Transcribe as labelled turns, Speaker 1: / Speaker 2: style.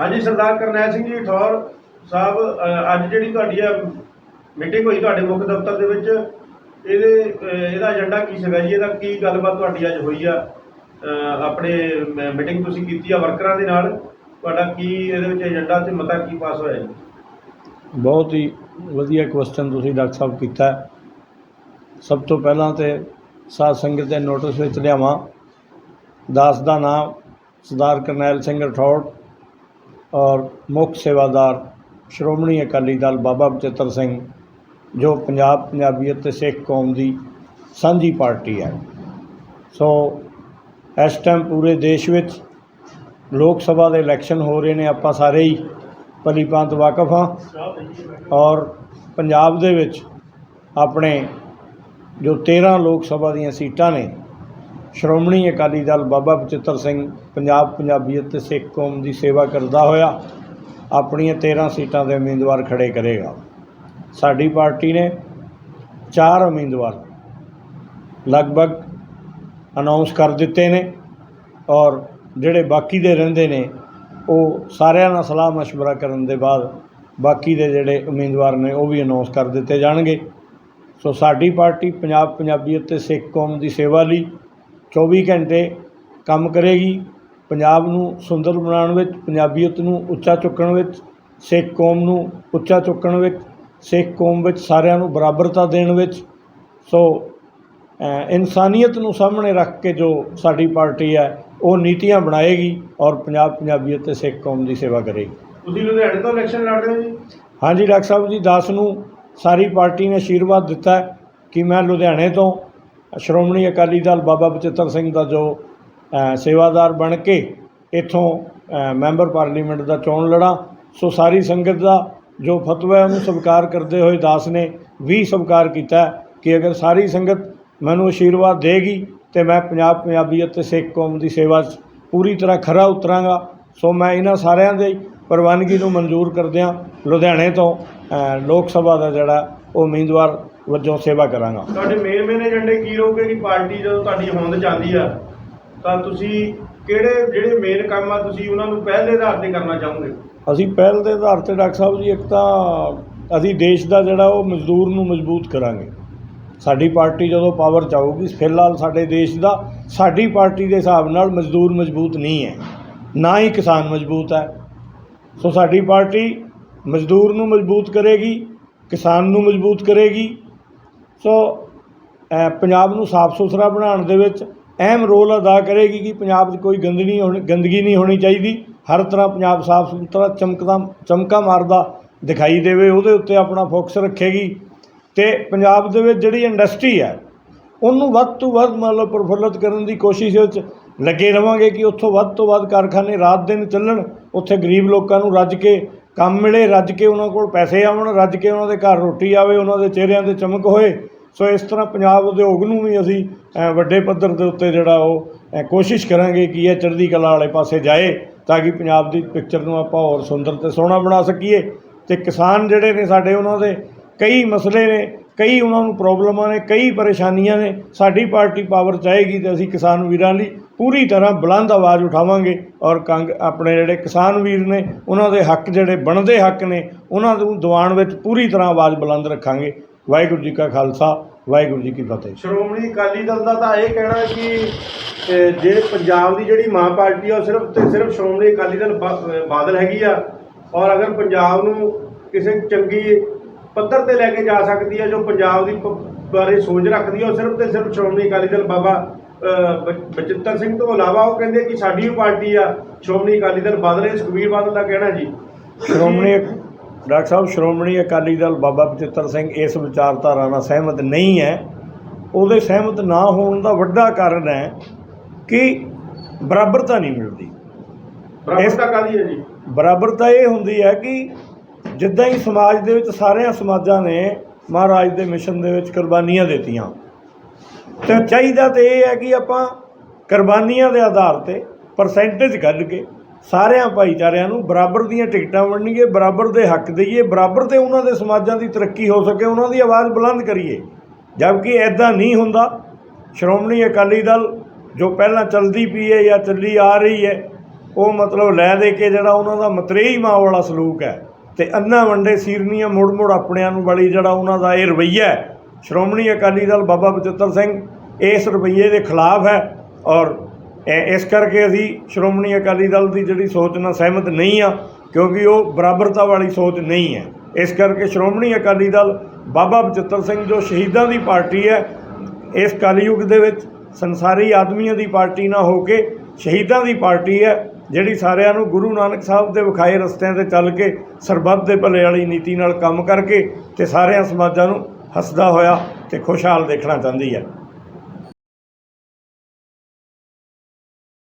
Speaker 1: ਹਾਂਜੀ, ਸਰਦਾਰ ਕਰਨੈਲ ਸਿੰਘ ਜੀ, ਠੌਰ ਸਾਹਿਬ ਅੱਜ ਜਿਹੜੀ ਤੁਹਾਡੀ ਆ ਮੀਟਿੰਗ ਹੋਈ ਤੁਹਾਡੇ ਮੁੱਖ ਦਫ਼ਤਰ ਦੇ ਵਿੱਚ, ਇਹਦੇ ਇਹਦਾ ਏਜੰਡਾ ਕੀ ਸੀਗਾ ਜੀ? ਇਹਦਾ ਕੀ ਗੱਲਬਾਤ ਤੁਹਾਡੀ ਅੱਜ ਹੋਈ ਆ? ਆਪਣੇ ਮੀਟਿੰਗ ਤੁਸੀਂ ਕੀਤੀ ਆ ਵਰਕਰਾਂ ਦੇ ਨਾਲ, ਤੁਹਾਡਾ ਕੀ ਇਹਦੇ ਵਿੱਚ ਏਜੰਡਾ ਤੇ ਮਤਾ ਕੀ ਪਾਸ ਹੋਇਆ ਜੀ?
Speaker 2: ਬਹੁਤ ਹੀ ਵਧੀਆ ਕੁਐਸਚਨ ਤੁਸੀਂ ਡਾਕਟਰ ਸਾਹਿਬ ਕੀਤਾ। ਸਭ ਤੋਂ ਪਹਿਲਾਂ ਤੇ ਸਾਧ ਸੰਗਤ ਦੇ ਨੋਟਿਸ ਵਿੱਚ ਲਿਆਵਾਂ। ਦਾਸ ਦਾ ਨਾਮ ਸਰਦਾਰ ਕਰਨੈਲ ਸਿੰਘ ਰਠੌੜ ਔਰ ਮੁੱਖ ਸੇਵਾਦਾਰ ਸ਼੍ਰੋਮਣੀ ਅਕਾਲੀ ਦਲ ਬਾਬਾ ਬਚਿੱਤਰ ਸਿੰਘ, ਜੋ ਪੰਜਾਬ ਪੰਜਾਬੀਅਤ ਤੇ ਸਿੱਖ ਕੌਮ ਦੀ ਸਾਂਝੀ ਪਾਰਟੀ ਹੈ। ਸੋ ਇਸ ਟਾਈਮ ਪੂਰੇ ਦੇਸ਼ ਵਿੱਚ ਲੋਕ ਸਭਾ ਦੇ ਇਲੈਕਸ਼ਨ ਹੋ ਰਹੇ ਨੇ, ਆਪਾਂ ਸਾਰੇ ਹੀ ਭਲੀਭਾਂਤ ਵਾਕਫ ਹਾਂ। ਔਰ ਪੰਜਾਬ ਦੇ ਵਿੱਚ ਆਪਣੇ ਜੋ 13 ਲੋਕ ਸਭਾ ਦੀਆਂ ਸੀਟਾਂ ਨੇ ਸ਼੍ਰੋਮਣੀ ਅਕਾਲੀ ਦਲ ਬਾਬਾ ਬਚਿੱਤਰ ਸਿੰਘ, ਪੰਜਾਬ ਪੰਜਾਬੀਅਤ ਤੇ ਸਿੱਖ ਕੌਮ ਦੀ ਸੇਵਾ ਕਰਦਾ ਹੋਇਆ, ਆਪਣੀਆਂ 13 ਸੀਟਾਂ ਦੇ ਉਮੀਦਵਾਰ ਖੜੇ ਕਰੇਗਾ। ਸਾਡੀ ਪਾਰਟੀ ਨੇ ਚਾਰ ਉਮੀਦਵਾਰ ਲਗਭਗ ਅਨਾਉਂਸ ਕਰ ਦਿੱਤੇ ਨੇ ਔਰ ਜਿਹੜੇ ਬਾਕੀ ਦੇ ਰਹਿੰਦੇ ਨੇ, ਉਹ ਸਾਰਿਆਂ ਨਾਲ ਸਲਾਹ مشਵਰਾ ਕਰਨ ਦੇ ਬਾਅਦ ਬਾਕੀ ਦੇ ਜਿਹੜੇ ਉਮੀਦਵਾਰ ਨੇ, ਉਹ ਵੀ ਅਨਾਉਂਸ ਕਰ ਦਿੱਤੇ ਜਾਣਗੇ। ਸੋ ਸਾਡੀ ਪਾਰਟੀ ਪੰਜਾਬ ਪੰਜਾਬੀਅਤ ਤੇ ਸਿੱਖ ਕੌਮ ਦੀ ਸੇਵਾ ਲਈ 24 ਘੰਟੇ ਕੰਮ ਕਰੇਗੀ। ਪੰਜਾਬ ਨੂੰ ਸੁੰਦਰ ਬਣਾਉਣ ਵਿੱਚ ਪੰਜਾਬੀਅਤ ਨੂੰ ਉੱਚਾ ਚੁੱਕਣ ਵਿੱਚ ਸਿੱਖ ਕੌਮ ਨੂੰ ਉੱਚਾ ਚੁੱਕਣ ਵਿੱਚ ਸਿੱਖ ਕੌਮ ਵਿੱਚ ਸਾਰਿਆਂ ਨੂੰ ਬਰਾਬਰਤਾ ਦੇਣ ਵਿੱਚ ਸੋ ਇਨਸਾਨੀਅਤ ਨੂੰ ਸਾਹਮਣੇ ਰੱਖ ਕੇ ਜੋ ਸਾਡੀ ਪਾਰਟੀ ਹੈ ਉਹ ਨੀਤੀਆਂ ਬਣਾਏਗੀ ਔਰ ਪੰਜਾਬ ਪੰਜਾਬੀਅਤ ਤੇ ਸਿੱਖ ਕੌਮ ਦੀ ਸੇਵਾ ਕਰੇਗੀ।
Speaker 1: ਤੁਸੀਂ ਲੁਧਿਆਣੇ ਤੋਂ ਇਲੈਕਸ਼ਨ ਲੜ ਰਹੇ ਹੋ ਜੀ?
Speaker 2: ਹਾਂਜੀ ਡਾਕਟਰ ਸਾਹਿਬ ਜੀ ਦਾਸ ਨੂੰ ਸਾਰੀ ਪਾਰਟੀ ਨੇ ਆਸ਼ੀਰਵਾਦ ਦਿੱਤਾ ਕਿ ਮੈਂ ਲੁਧਿਆਣੇ ਤੋਂ ਸ਼੍ਰੋਮਣੀ ਅਕਾਲੀ ਦਲ ਬਾਬਾ ਬਚਿੱਤਰ ਸਿੰਘ ਦਾ ਜੋ ਸੇਵਾਦਾਰ ਬਣ ਕੇ ਇੱਥੋਂ ਮੈਂਬਰ ਪਾਰਲੀਮੈਂਟ ਦਾ ਚੋਣ ਲੜਾਂ, ਸੋ ਸਾਰੀ ਸੰਗਤ ਦਾ ਜੋ ਫਤਵਾ ਹੈ ਉਹਨੂੰ ਸਵੀਕਾਰ ਕਰਦੇ ਹੋਏ ਦਾਸ ਨੇ ਵੀ ਸਵੀਕਾਰ ਕੀਤਾ ਕਿ ਅਗਰ ਸਾਰੀ ਸੰਗਤ ਮੈਨੂੰ ਆਸ਼ੀਰਵਾਦ ਦੇਗੀ ਤੇ ਮੈਂ ਪੰਜਾਬ ਪੰਜਾਬੀਅਤ ਤੇ ਸਿੱਖ ਕੌਮ ਦੀ ਸੇਵਾ 'ਚ ਪੂਰੀ ਤਰ੍ਹਾਂ ਖਰਾ ਉਤਰਾਂਗਾ, ਸੋ ਮੈਂ ਇਹਨਾਂ ਸਾਰਿਆਂ ਦੇ ਪ੍ਰਵਾਨਗੀ ਨੂੰ ਮਨਜ਼ੂਰ ਕਰਦਿਆਂ ਲੁਧਿਆਣੇ ਤੋਂ ਲੋਕ ਸਭਾ ਦਾ ਜਿਹੜਾ ਉਹ ਉਮੀਦਵਾਰ ਵਜੋਂ ਸੇਵਾ ਕਰਾਂਗਾ।
Speaker 1: ਤੁਹਾਡੇ ਮੇਨ ਮੇਨ ਏਜੰਡੇ ਕੀ ਰਹੋਗੇ ਕਿ ਪਾਰਟੀ ਜਦੋਂ ਤੁਹਾਡੀ ਹੋਂਦ ਚਾਹੁੰਦੀ ਆ ਤਾਂ ਤੁਸੀਂ ਕਿਹੜੇ ਜਿਹੜੇ ਮੇਨ ਕੰਮ ਆ ਤੁਸੀਂ ਉਹਨਾਂ ਨੂੰ ਪਹਿਲੇ ਆਧਾਰ ਤੇ ਕਰਨਾ ਚਾਹੋਗੇ?
Speaker 2: ਅਸੀਂ ਪਹਿਲ ਦੇ ਆਧਾਰ ਤੇ ਡਾਕਟਰ ਸਾਹਿਬ ਜੀ ਇੱਕ ਤਾਂ ਅਸੀਂ ਦੇਸ਼ ਦਾ ਜਿਹੜਾ ਉਹ ਮਜ਼ਦੂਰ ਨੂੰ ਮਜ਼ਬੂਤ ਕਰਾਂਗੇ। ਸਾਡੀ ਪਾਰਟੀ ਜਦੋਂ ਪਾਵਰ 'ਚ ਆਊਗੀ ਫਿਲਹਾਲ ਸਾਡੇ ਦੇਸ਼ ਦਾ ਸਾਡੀ ਪਾਰਟੀ ਦੇ ਹਿਸਾਬ ਨਾਲ ਮਜ਼ਦੂਰ ਮਜ਼ਬੂਤ ਨਹੀਂ ਹੈ। ਨਾ ਹੀ ਕਿਸਾਨ ਮਜ਼ਬੂਤ ਹੈ। ਸੋ ਸਾਡੀ ਪਾਰਟੀ ਮਜ਼ਦੂਰ ਨੂੰ ਮਜ਼ਬੂਤ ਕਰੇਗੀ ਕਿਸਾਨ ਨੂੰ ਮਜ਼ਬੂਤ ਕਰੇਗੀ ਸੋ ਪੰਜਾਬ ਨੂੰ ਸਾਫ਼ ਸੁਥਰਾ ਬਣਾਉਣ ਦੇ ਵਿੱਚ ਅਹਿਮ ਰੋਲ ਅਦਾ ਕਰੇਗੀ ਕਿ ਪੰਜਾਬ 'ਚ ਕੋਈ ਗੰਦਗੀ ਹੋਣੀ, ਗੰਦਗੀ ਨਹੀਂ ਹੋਣੀ ਚਾਹੀਦੀ। ਹਰ ਤਰ੍ਹਾਂ ਪੰਜਾਬ ਸਾਫ਼ ਸੁਥਰਾ ਚਮਕਦਾ, ਚਮਕਾ ਮਾਰਦਾ ਦਿਖਾਈ ਦੇਵੇ, ਉਹਦੇ ਉੱਤੇ ਆਪਣਾ ਫੋਕਸ ਰੱਖੇਗੀ। ਤੇ ਪੰਜਾਬ ਦੇ ਵਿੱਚ ਜਿਹੜੀ ਇੰਡਸਟਰੀ ਹੈ, ਉਹਨੂੰ ਵੱਧ ਤੋਂ ਵੱਧ ਮਤਲਬ ਪ੍ਰਫੁੱਲਤ ਕਰਨ ਦੀ ਕੋਸ਼ਿਸ਼ ਵਿੱਚ ਲੱਗੇ ਰਵਾਂਗੇ ਕਿ ਉੱਥੋਂ ਵੱਧ ਤੋਂ ਵੱਧ ਕਾਰਖਾਨੇ ਰਾਤ ਦਿਨ ਚੱਲਣ, ਉੱਥੇ ਗਰੀਬ ਲੋਕਾਂ ਨੂੰ ਰੱਜ ਕੇ ਕੰਮ ਮਿਲੇ, ਰੱਜ ਕੇ ਉਹਨਾਂ ਕੋਲ ਪੈਸੇ ਆਉਣ, ਰੱਜ ਕੇ ਉਹਨਾਂ ਦੇ ਘਰ ਰੋਟੀ ਆਵੇ, ਉਹਨਾਂ ਦੇ ਚਿਹਰਿਆਂ ਤੇ ਚਮਕ ਹੋਏ। ਸੋ ਇਸ ਤਰ੍ਹਾਂ ਪੰਜਾਬ ਉਦਯੋਗ ਨੂੰ ਵੀ ਅਸੀਂ ਵੱਡੇ ਪੱਧਰ ਦੇ ਉੱਤੇ ਜਿਹੜਾ ਉਹ ਕੋਸ਼ਿਸ਼ ਕਰਾਂਗੇ ਕਿ ਇਹ ਚੜ੍ਹਦੀ ਕਲਾ ਵਾਲੇ ਪਾਸੇ ਜਾਏ, ਤਾਂ ਕਿ ਪੰਜਾਬ ਦੀ ਪਿਕਚਰ ਨੂੰ ਆਪਾਂ ਹੋਰ ਸੁੰਦਰ ਤੇ ਸੋਹਣਾ ਬਣਾ ਸਕੀਏ। ਤੇ ਕਿਸਾਨ ਜਿਹੜੇ ਨੇ ਸਾਡੇ ਉਹਨਾਂ ਦੇ ਕਈ ਮਸਲੇ ਨੇ, ਕਈ ਉਹਨਾਂ ਨੂੰ ਪ੍ਰੋਬਲਮਾਂ ਨੇ, ਕਈ ਪਰੇਸ਼ਾਨੀਆਂ ਨੇ, ਸਾਡੀ ਪਾਰਟੀ ਪਾਵਰ ਚਾਹੇਗੀ ਤੇ ਅਸੀਂ ਕਿਸਾਨ ਵੀਰਾਂ ਲਈ ਪੂਰੀ ਤਰ੍ਹਾਂ ਬੁਲੰਦ ਆਵਾਜ਼ ਉਠਾਵਾਂਗੇ ਔਰ ਕੰਗ ਆਪਣੇ ਜਿਹੜੇ ਕਿਸਾਨ ਵੀਰ ਨੇ, ਉਹਨਾਂ ਦੇ ਹੱਕ ਜਿਹੜੇ ਬਣਦੇ ਹੱਕ ਨੇ, ਉਹਨਾਂ ਨੂੰ ਦਿਵਾਉਣ ਵਿੱਚ ਪੂਰੀ ਤਰ੍ਹਾਂ ਆਵਾਜ਼ ਬੁਲੰਦ ਰੱਖਾਂਗੇ। ਵਾਹਿਗੁਰੂ ਜੀ ਕਾ ਖਾਲਸਾ, ਵਾਹਿਗੁਰੂ ਜੀ ਕੀ ਫਤਿਹ।
Speaker 1: ਸ਼੍ਰੋਮਣੀ ਅਕਾਲੀ ਦਲ ਦਾ ਤਾਂ ਇਹ ਕਹਿਣਾ ਕਿ ਜੇ ਪੰਜਾਬ ਦੀ ਜਿਹੜੀ ਮਾਂ ਪਾਰਟੀ ਆ, ਉਹ ਸਿਰਫ ਤੇ ਸਿਰਫ ਸ਼੍ਰੋਮਣੀ ਅਕਾਲੀ ਦਲ ਬਾਦਲ ਹੈਗੀ ਆ। ਔਰ ਅਗਰ ਪੰਜਾਬ ਨੂੰ ਕਿਸੇ ਚੰਗੀ ਪੱਧਰ ਤੇ ਲੈ ਕੇ ਜਾ ਸਕਦੀ ਹੈ ਜੋ ਪੰਜਾਬ ਦੀ ਬਾਰੇ ਸੋਚ ਰੱਖਦੀ ਹੈ ਉਹ ਸਿਰਫ ਤੇ ਸਿਰਫ ਸ਼੍ਰੋਮਣੀ ਅਕਾਲੀ ਦਲ ਬਾਬਾ ਬਚਿੱਤਰ ਸਿੰਘ ਤੋਂ ਇਲਾਵਾ ਉਹ ਕਹਿੰਦੇ ਕਿ ਸਾਡੀ ਵੀ ਪਾਰਟੀ ਆ। ਸ਼੍ਰੋਮਣੀ ਅਕਾਲੀ ਦਲ ਬਾਦਲ ਇਹ ਸੁਖਬੀਰ ਬਾਦਲ ਦਾ ਕਹਿਣਾ ਜੀ।
Speaker 2: ਸ਼੍ਰੋਮਣੀ ਡਾਕਟਰ ਸਾਹਿਬ ਸ਼੍ਰੋਮਣੀ ਅਕਾਲੀ ਦਲ ਬਾਬਾ ਬਚਿੱਤਰ ਸਿੰਘ ਇਸ ਵਿਚਾਰਧਾਰਾ ਨਾਲ ਸਹਿਮਤ ਨਹੀਂ ਹੈ। ਉਹਦੇ ਸਹਿਮਤ ਨਾ ਹੋਣ ਦਾ ਵੱਡਾ ਕਾਰਨ ਹੈ ਕਿ ਬਰਾਬਰਤਾ ਨਹੀਂ ਮਿਲਦੀ।
Speaker 1: ਬਰਾਬਰਤਾ ਕਾਦੀ ਹੈ ਜੀ?
Speaker 2: ਬਰਾਬਰਤਾ ਇਹ ਹੁੰਦੀ ਹੈ ਕਿ ਜਿੱਦਾਂ ਹੀ ਸਮਾਜ ਦੇ ਵਿੱਚ ਸਾਰਿਆਂ ਸਮਾਜਾਂ ਨੇ ਮਹਾਰਾਜ ਦੇ ਮਿਸ਼ਨ ਦੇ ਵਿੱਚ ਕੁਰਬਾਨੀਆਂ ਦਿੱਤੀਆਂ ਤੇ ਚਾਹੀਦਾ ਤੇ ਇਹ ਹੈ ਕਿ ਆਪਾਂ ਕੁਰਬਾਨੀਆਂ ਦੇ ਆਧਾਰ ਤੇ ਪਰਸੈਂਟੇਜ ਕੱਢ ਕੇ ਸਾਰਿਆਂ ਭਾਈਚਾਰਿਆਂ ਨੂੰ ਬਰਾਬਰ ਦੀਆਂ ਟਿਕਟਾਂ ਵੰਡੀਏ, ਬਰਾਬਰ ਦੇ ਹੱਕ ਦਈਏ, ਬਰਾਬਰ ਤੇ ਉਹਨਾਂ ਦੇ ਸਮਾਜਾਂ ਦੀ ਤਰੱਕੀ ਹੋ ਸਕੇ, ਉਹਨਾਂ ਦੀ ਆਵਾਜ਼ ਬੁਲੰਦ ਕਰੀਏ। ਜਦਕਿ ਐਦਾਂ ਨਹੀਂ ਹੁੰਦਾ, ਸ਼੍ਰੋਮਣੀ ਅਕਾਲੀ ਦਲ ਜੋ ਪਹਿਲਾਂ ਚਲਦੀ ਪਈ ਹੈ ਜਾਂ ਚੱਲੀ ਆ ਰਹੀ ਹੈ, ਉਹ ਮਤਲਬ ਲੈ ਦੇ ਕੇ ਜਿਹੜਾ ਉਹਨਾਂ ਦਾ ਮਤਰੇਈ ਮਾਂ ਵਾਲਾ ਸਲੂਕ ਹੈ। ਤੇ ਅੰਨਾ ਵੰਡੇ ਸੀਰਨੀਆਂ ਮੁੜ ਮੁੜ ਆਪਣਿਆਂ ਨੂੰ ਵਾਲੀ ਜਿਹੜਾ ਉਹਨਾਂ ਦਾ ਇਹ ਰਵੱਈਆ ਹੈ ਸ਼੍ਰੋਮਣੀ ਅਕਾਲੀ ਦਲ ਬਾਬਾ ਬਚਿੱਤਰ ਸਿੰਘ ਇਸ ਰਵੱਈਏ ਦੇ ਖਿਲਾਫ ਹੈ ਔਰ ਇਸ ਕਰਕੇ ਅਸੀਂ ਸ਼੍ਰੋਮਣੀ ਅਕਾਲੀ ਦਲ ਦੀ ਜਿਹੜੀ ਸੋਚ ਨਾਲ ਸਹਿਮਤ ਨਹੀਂ ਆ, ਕਿਉਂਕਿ ਉਹ ਬਰਾਬਰਤਾ ਵਾਲੀ ਸੋਚ ਨਹੀਂ ਹੈ। ਇਸ ਕਰਕੇ ਸ਼੍ਰੋਮਣੀ ਅਕਾਲੀ ਦਲ ਬਾਬਾ ਬਚਿੱਤਰ ਸਿੰਘ ਜੋ ਸ਼ਹੀਦਾਂ ਦੀ ਪਾਰਟੀ ਹੈ, ਇਸ ਕਲਯੁਗ ਦੇ ਵਿੱਚ ਸੰਸਾਰੀ ਆਦਮੀਆਂ ਦੀ ਪਾਰਟੀ ਨਾ ਹੋ ਕੇ ਸ਼ਹੀਦਾਂ ਦੀ ਪਾਰਟੀ ਹੈ, ਜਿਹੜੀ ਸਾਰਿਆਂ ਨੂੰ ਗੁਰੂ ਨਾਨਕ ਸਾਹਿਬ ਦੇ ਵਿਖਾਏ ਰਸਤਿਆਂ ਤੇ ਚੱਲ ਕੇ ਸਰਬੱਤ ਦੇ ਭਲੇ ਵਾਲੀ ਨੀਤੀ ਨਾਲ ਕੰਮ ਕਰਕੇ ਤੇ ਸਾਰਿਆਂ ਸਮਾਜਾਂ ਨੂੰ ਹੱਸਦਾ ਹੋਇਆ ਤੇ ਖੁਸ਼ਹਾਲ ਦੇਖਣਾ ਚਾਹੁੰਦੀ ਹੈ।